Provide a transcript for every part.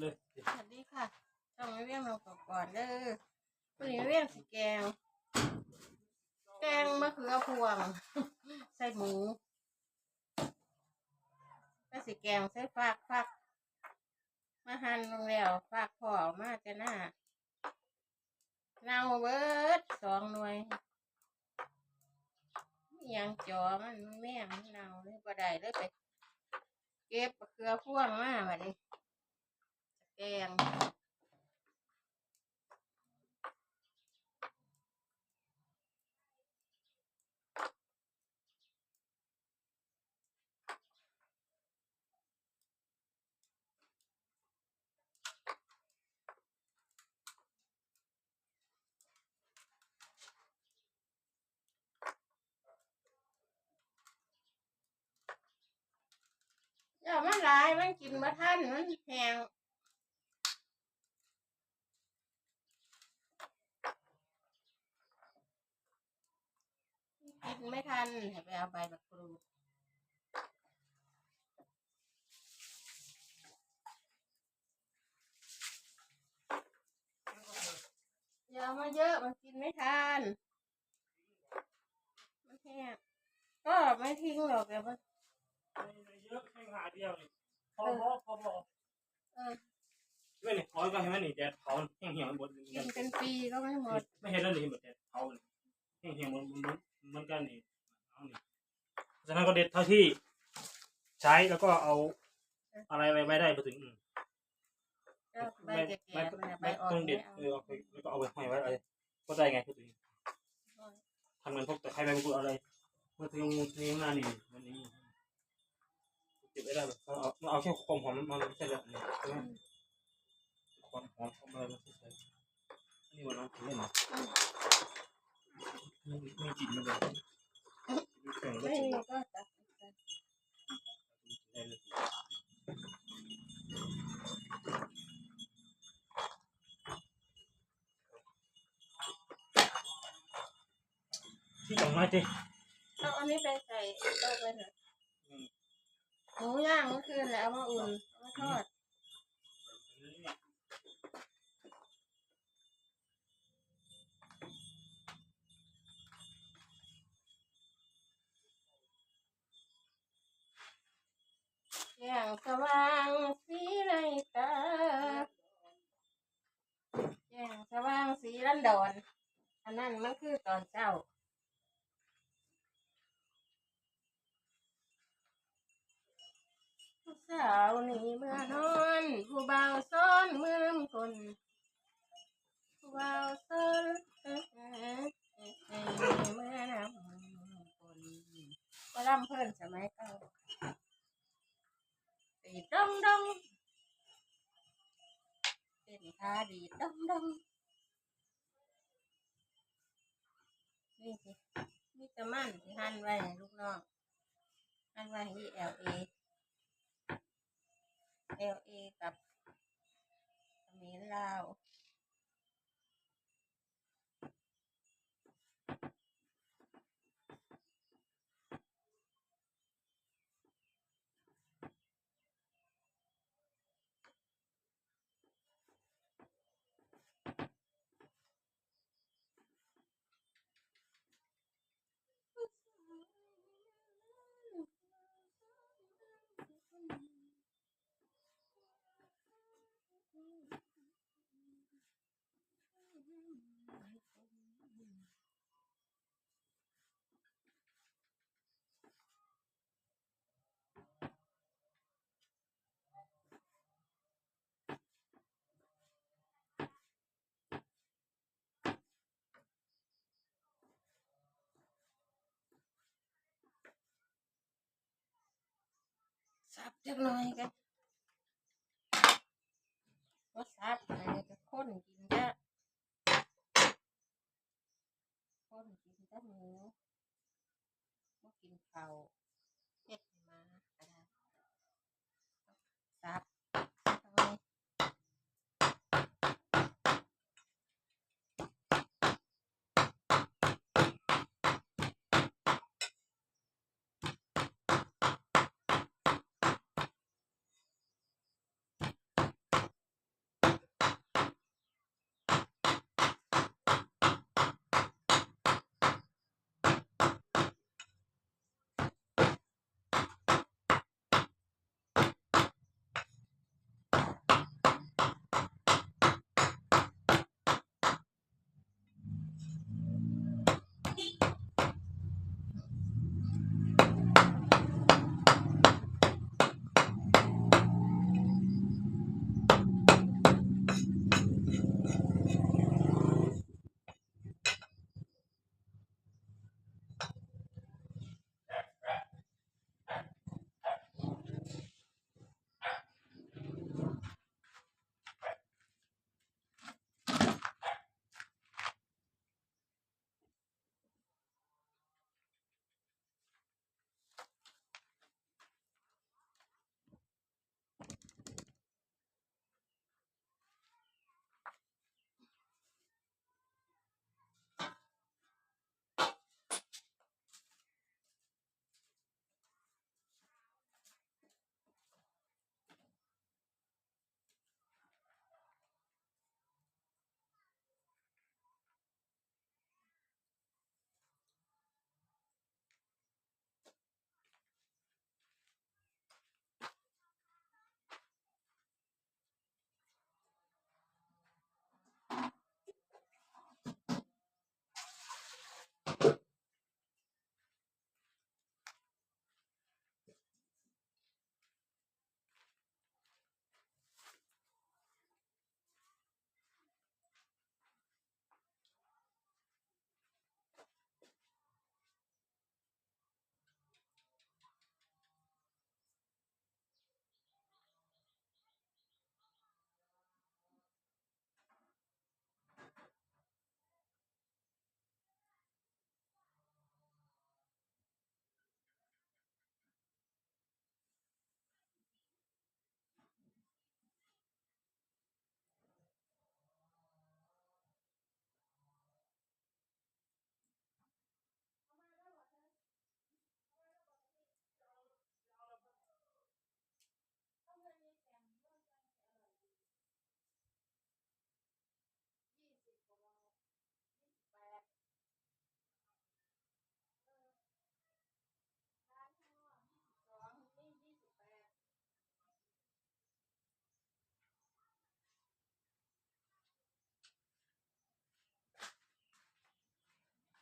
เลยสวัสดีค่ะต้องมเรียกเราก่อนเด้อวันนี้เรียกสิแกง แกงมะเขือพวง ใส่หมูก็สิแกงใส่ฟากฟักมาหั่นลงแล้วฟากพอออกมาจะหน้าเน่าเบิดสองหน่วยยังจอมันแม่มันเน่าเลยบ่ได้เลยไป เก็บมะเขือพวงมาแบัดนี้ แกงอย่ามาหลายมันกินมาท่านมันแพง กินไม่ทันให้ไปเอาใบมะกรูดอย่าเอามาเยอะมันกินไม่ทันมันแห้งก็ไม่ทิ้งหรอกแต่ว่าเยอะแค่หาเดียวนี่พอพอพอพอเออด้วยนี่ขอก็ให้มันนี่แดดเผาแห้งเหี่ยวหมดกินเป็นปีก็ไม่หมด ไม่เห็นแล้วนี่หมดแดดเผาแห้งเหี่ยวหมดมันมันกันนี่เอานี่ฉะนั้นก็ เด็ดเท่าที่ใช้แล้วก็เอาอะไรไว้ไว้ได้ไปถึงก็ใบไม่แก่ไม่ๆมันอะใบไม่อ่อนต้องเด็ดเออเอาไปแล้วก็เอาไปห้อยไว้อะไรก็ได้ไงพูดถึงทำเงินพวกแต่ใครไปพูดอะไรเมื่อถึงนี้มานี่วันนี้เก็บไว้ได้แบบเอาเอาเอาแค่ความหอมมันไมันใช่แล้วนี่ใช่ไหมความหอมความอะไรมันใช่อันนี้วันน้องกินเล่หรอไม่ไม่กินไม่เลยแข่งก็ไม่กินก็ตัด เลยที่จังมาเจ้เอาอันนี้ไปใส่โต๊ะไปเถอะหมูย่างเมื่อคืนแล้วเอามาอุ่นเอามาทอด อย่างสว่างสีในตาอย่างสว่างสีรันดอน อันนั้นมันคือตอนเช้าผู้สาวนี่เมื่อนอน ผู้บ่าวซ้อนเมื่อลำคนผู้บ่าวซ้อนเมื่อนำคนก็ลำเพิ่นสมัยเก่า ตีดองดองเป็นท่าดีดองดองนี่สิมีตะมันที่หั่นไว้ลูกน้องหั่นไว้ที่ LA LA กับเขมรลาว สับจักหน่อยกันก็สับอะไรก็ข้นกินจ้ะข้นกินจ้ะหมูก็กินเผาเห็ดมาอะไรสับ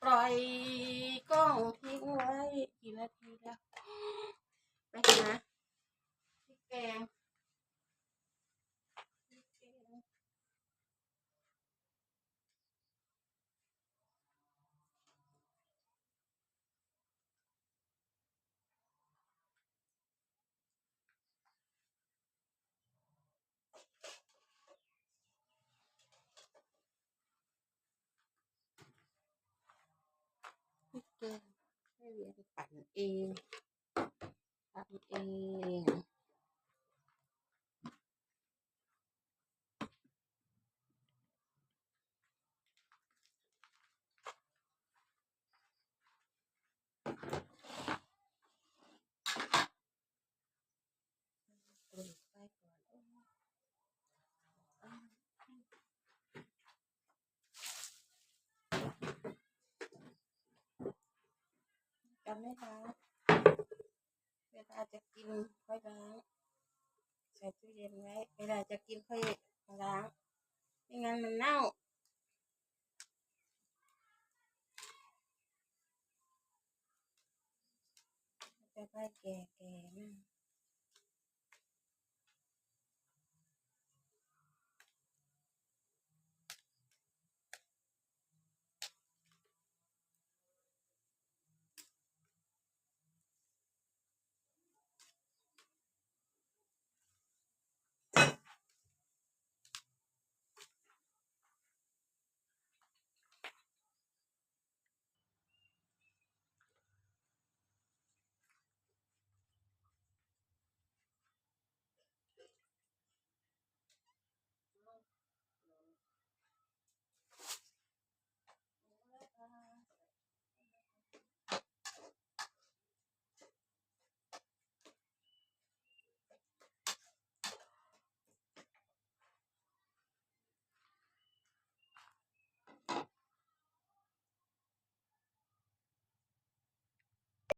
ปล่อยกล้องทิ้งไว้กี่นาทีแล้วไปหาพริกแกงพริกแกง พริกแกงให้เรียน ปั่นเองทำเองกรีดไปก่อนโอ้ยอ้าว จำไม่ล้างเวลาจะกินค่อยล้างใส่ตู้เย็นไว้ เวลาจะกินค่อยล้างไม่งั้นมันเน่าจะไปแก่ๆนะ